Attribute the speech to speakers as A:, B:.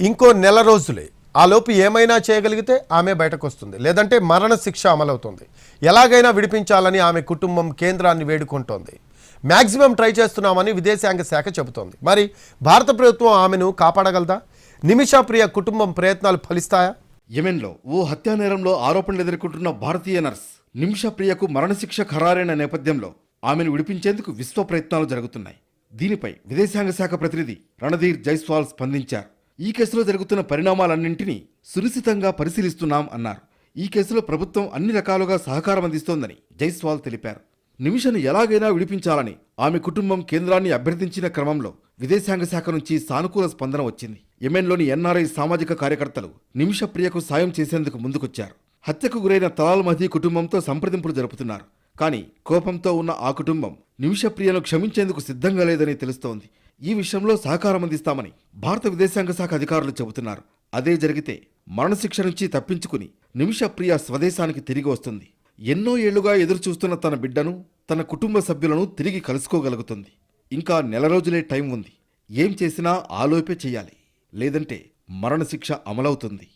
A: ఇంకో నెల రోజులే. ఆ లోపు ఏమైనా చేయగలిగితే ఆమె బయటకు వస్తుంది లేదంటే మరణ శిక్ష అమలవుతుంది. ఎలాగైనా విడిపించాలని ఆమె కుటుంబం కేంద్రాన్ని వేడుకుంటోంది. మ్యాక్సిమం ట్రై చేస్తున్నామని విదేశాంగ శాఖ చెబుతోంది. మరి భారత ప్రభుత్వం ఆమెను కాపాడగలదా? నిమిషా ప్రియ కుటుంబం ప్రయత్నాలు ఫలిస్తాయా?
B: యెమెన్లో ఓ హత్యా నేరంలో ఆరోపణలు ఎదుర్కొంటున్న భారతీయ నర్స్ నిమిషా ప్రియకు మరణశిక్ష ఖరారైన నేపథ్యంలో ఆమెను విడిపించేందుకు విశ్వ ప్రయత్నాలు జరుగుతున్నాయి. దీనిపై విదేశాంగ శాఖ ప్రతినిధి రణధీర్ జైస్వాల్ స్పందించారు. ఈ కేసులో జరుగుతున్న పరిణామాలన్నింటినీ సునిశ్చితంగా పరిశీలిస్తున్నాం అన్నారు. ఈ కేసులో ప్రభుత్వం అన్ని రకాలుగా సహకారం అందిస్తోందని జైస్వాల్ తెలిపారు. నిమిషను ఎలాగైనా విడిపించాలని ఆమె కుటుంబం కేంద్రాన్ని అభ్యర్థించిన క్రమంలో విదేశాంగ శాఖ నుంచి సానుకూల స్పందన వచ్చింది. యెమెన్లోని ఎన్ఆర్ఐ సామాజిక కార్యకర్తలు నిమిష ప్రియకు సాయం చేసేందుకు ముందుకొచ్చారు. హత్యకు గురైన తలాల్ మహదీ కుటుంబంతో సంప్రదింపులు జరుపుతున్నారు. కానీ కోపంతో ఉన్న ఆ కుటుంబం నిమిషప్రియను క్షమించేందుకు సిద్ధంగా లేదని తెలుస్తోంది. ఈ విషయంలో సహకారం అందిస్తామని భారత విదేశాంగ శాఖ అధికారులు చెబుతున్నారు. అదే జరిగితే మరణశిక్ష నుంచి తప్పించుకుని నిమిష ప్రియ స్వదేశానికి తిరిగి వస్తుంది. ఎన్నో ఏళ్ళుగా ఎదురుచూస్తున్న తన బిడ్డను తన కుటుంబ సభ్యులను తిరిగి కలుసుకోగలుగుతుంది. ఇంకా నెల రోజులే టైం ఉంది. ఏం చేసినా ఆలోపే చేయాలి. లేదంటే మరణశిక్ష అమలవుతుంది.